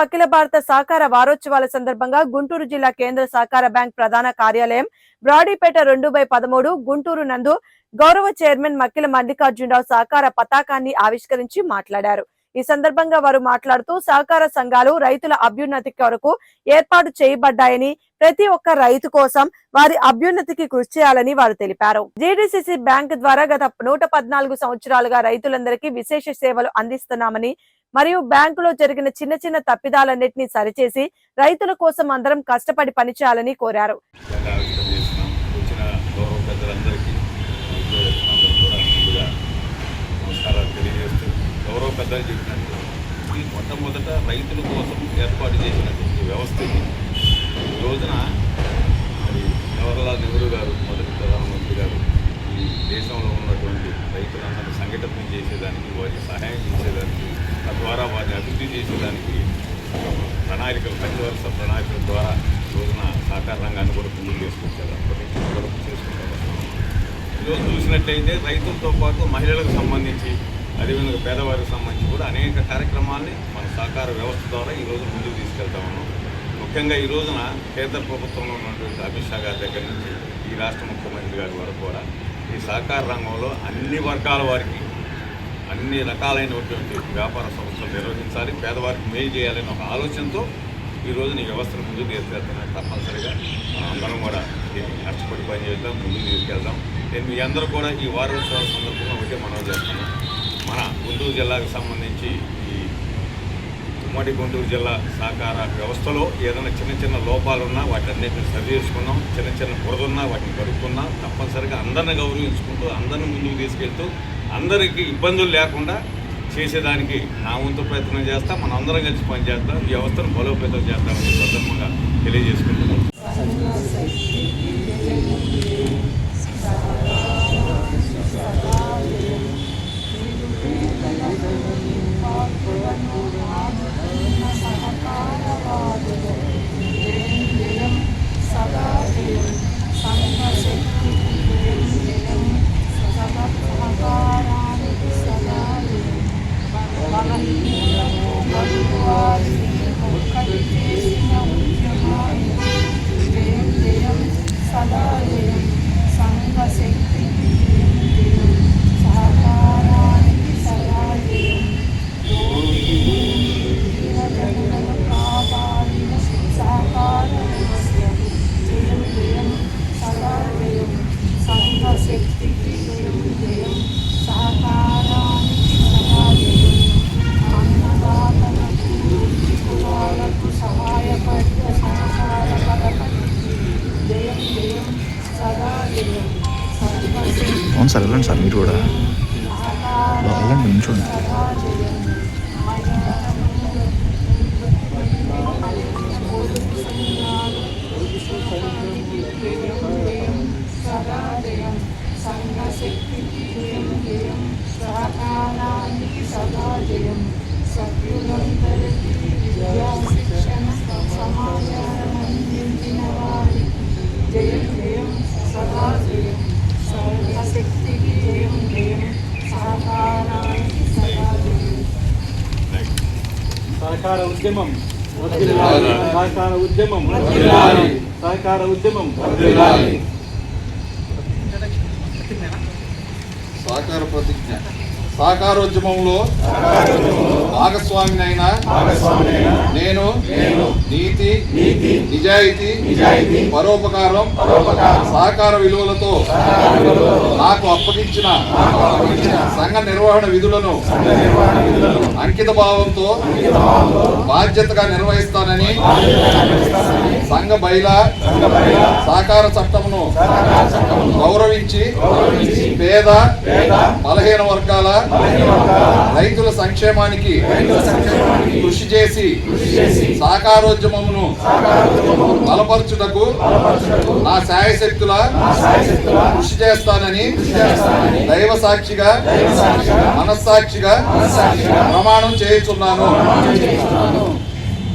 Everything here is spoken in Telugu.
అఖిల భారత సహకార వారోత్సవాల సందర్భంగా గుంటూరు జిల్లా కేంద్ర సహకార బ్యాంక్ ప్రధాన కార్యాలయం బ్రాడీపేట రెండు బై పదమూడు గుంటూరు నందు గౌరవ చైర్మన్ మక్కిల మల్లికార్జునరావు సహకార పతాకాన్ని ఆవిష్కరించి మాట్లాడారు. ఈ సందర్భంగా వారు మాట్లాడుతూ సహకార సంఘాలు రైతుల అభ్యున్నతి కొరకు ఏర్పాటు చేయబడ్డాయని ప్రతి ఒక్క రైతు కోసం వారి అభ్యున్నతికి కృషి చేయాలని వారు తెలిపారు. జీడీసీసీ బ్యాంక్ ద్వారా గత నూట పద్నాలుగు సంవత్సరాలుగా రైతులందరికీ విశేష సేవలు అందిస్తున్నామని మరియు బ్యాంకులో జరిగిన చిన్న చిన్న తప్పిదాలన్నింటినీ సరిచేసి రైతుల కోసం అందరం కష్టపడి పనిచేయాలని కోరారు. గౌరవ పెద్దలు చెప్పినట్టు ఈ మొట్టమొదట రైతుల కోసం ఏర్పాటు చేసినటువంటి వ్యవస్థ ఇది. ఈ రోజున మరి జవహర్లాల్ నెహ్రూ గారు మొదటి ప్రధానమంత్రి గారు ఈ దేశంలో ఉన్నటువంటి రైతులందరినీ సంఘటన చేసేదానికి వారికి సహాయం చేసేదానికి తద్వారా వారిని అభివృద్ధి చేసేదానికి ప్రణాళికలు పంచవర్ష ప్రణాళికల ద్వారా రోజున సహకార రంగాన్ని కూడా ముందుకు తీసుకొచ్చారు. అప్పటి ఈరోజు చూసినట్లయితే రైతులతో పాటు మహిళలకు సంబంధించి పేదవారికి సంబంధించి కూడా అనేక కార్యక్రమాల్ని మన సహకార వ్యవస్థ ద్వారా ఈరోజు ముందుకు తీసుకెళ్తా ఉన్నాం. ముఖ్యంగా ఈ రోజున కేంద్ర ప్రభుత్వంలో ఉన్నటువంటి అమిత్ షా గారి దగ్గర నుంచి ఈ రాష్ట్ర ముఖ్యమంత్రి గారి వరకు కూడా ఈ సహకార రంగంలో అన్ని వర్గాల వారికి అన్ని రకాలైనటువంటి వ్యాపార సంస్థలు నిర్వహించాలి పేదవారికి మేలు చేయాలనే ఒక ఆలోచనతో ఈ రోజున ఈ వ్యవస్థను ముందుకు తీసుకెళ్తున్నాను తప్పనిసరిగా అందరం కూడా దీన్ని కష్టపడి పని చేద్దాం ముందుకు తీసుకెళ్దాం. నేను మీ అందరూ కూడా ఈ వారోత్సవాల సందర్భంగా ఒకటే మనం చేస్తున్నాం మన గుంటూరు జిల్లాకు సంబంధించి ఈ ఉమ్మడి గుంటూరు జిల్లా సహకార వ్యవస్థలో ఏదైనా చిన్న చిన్న లోపాలు ఉన్నా వాటన్నిటిని సరి చేసుకున్నాం. చిన్న చిన్న బురదున్నా వాటిని కడుక్కున్నాం తప్పనిసరిగా అందరిని గౌరవించుకుంటూ అందరిని ముందుకు తీసుకెళ్తూ అందరికీ ఇబ్బందులు లేకుండా చేసేదానికి నా వంతు ప్రయత్నం చేస్తా మనం అందరం కలిసి పనిచేస్తాం. ఈ వ్యవస్థను బలోపేతం చేస్తామని సందర్భంగా తెలియజేసుకుంటున్నాం. సార్ వెళ్ళండి సార్ మీరు కూడా. వెళ్ళండి నించోండి సదా సదాజయం సభ్యులందరికీ సహకార ఉద్యమం. సహకార ఉద్యమం. సహకార ఉద్యమం. సహకార ప్రతిజ్ఞ. సహకారోద్యమంలో భాగస్వామినైన నేను నీతి నిజాయితీ పరోపకారం సహకార విలువలతో నాకు అప్పగించిన సంఘ నిర్వహణ విధులను అంకిత భావంతో బాధ్యతగా నిర్వహిస్తానని సంఘ బైలా సహకార చట్టమును గౌరవించి పేద బలహీన వర్గాల రైతుల సంక్షేమానికి కృషి చేసి సహకారోద్యమమును బలపరచుటకు నా శాయశక్తుల కృషి చేస్తానని దైవ సాక్షిగా మనస్సాక్షిగా ప్రమాణం చేయుచున్నాను.